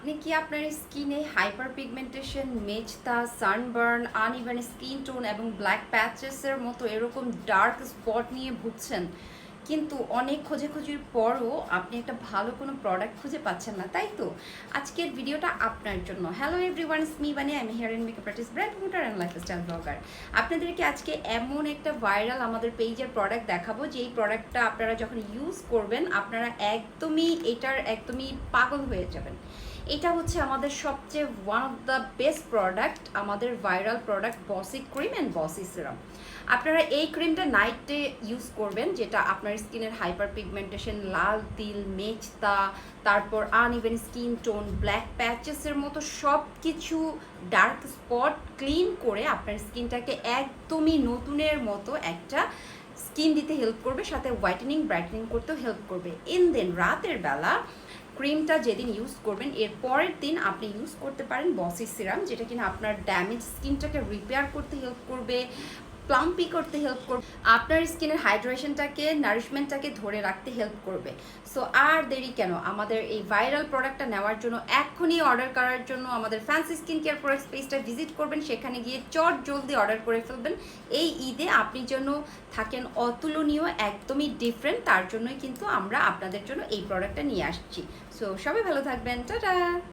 আপনি কি আপনার স্কিনে হাইপার পিগমেন্টেশন মেজতা, সানবার্ন, আনইভেন স্কিন টোন এবং ব্ল্যাক প্যাচেসের মতো এরকম ডার্ক স্পট নিয়ে ভুগছেন, কিন্তু অনেক খোঁজাখুঁজির পরও আপনি একটা ভালো কোনো প্রোডাক্ট খুঁজে পাচ্ছেন না, তাই তো? আজকের ভিডিওটা আপনার জন্য। হ্যালো এভরিওয়ান স্মি বানি আমি hair and makeup artist brand promoter and lifestyle blogger আপনাদেরকে আজকে এমন একটা ভাইরাল আমাদের পেজের প্রোডাক্ট দেখাবো যে এই প্রোডাক্টটা আপনারা যখন ইউজ করবেন, আপনারা একদমই এটার একদমই পাগল হয়ে যাবেন। এটা হচ্ছে আমাদের সবচেয়ে one of the best product আমাদের ভাইরাল প্রোডাক্ট বসি ক্রিম অ্যান্ড বসি সিরাম আপনারা এই ক্রিমটা নাইটে ইউজ করবেন, যেটা আপনার স্কিনের হাইপার পিগমেন্টেশন লাল তিল মেচতা তারপর আনইভেন স্কিন টোন ব্ল্যাক প্যাচেসের মতো সব কিছু ডার্ক স্পট ক্লিন করে আপনার স্কিনটাকে একদমই নতুনের মতো একটা স্কিন দিতে হেল্প করবে, সাথে হোয়াইটেনিং ব্রাইটেনিং করতেও হেল্প করবে। ইন দেন রাতের বেলা ক্রিমটা যেদিন ইউজ করবেন, এর পরের দিন আপনি ইউজ করতে পারেন বসি সিরাম, যেটা কিনা আপনার ড্যামেজ স্কিনটাকে রিপেয়ার করতে হেল্প করবে। প্লাম্পি করতে হেল্প করবে। আপনার স্কিনের হাইড্রেশনটাকে নারিশমেন্টটাকে ধরে রাখতে হেল্প করবে। সো আর দেরি কেন? আমাদের এই ভাইরাল প্রোডাক্টটা নেওয়ার জন্য এখনই অর্ডার করার জন্য আমাদের ফ্যান্সি স্কিন কেয়ার প্রোডাক্ট স্পেসটা ভিজিট করবেন। সেখানে গিয়ে চট জলদি অর্ডার করে ফেলবেন। এই ঈদে আপনি জন্য থাকেন অতুলনীয়, একদমই ডিফারেন্ট তার জন্যই কিন্তু আমরা আপনাদের জন্য এই প্রোডাক্টটা নিয়ে আসছি। সো সবাই ভালো থাকবেন। টাটা!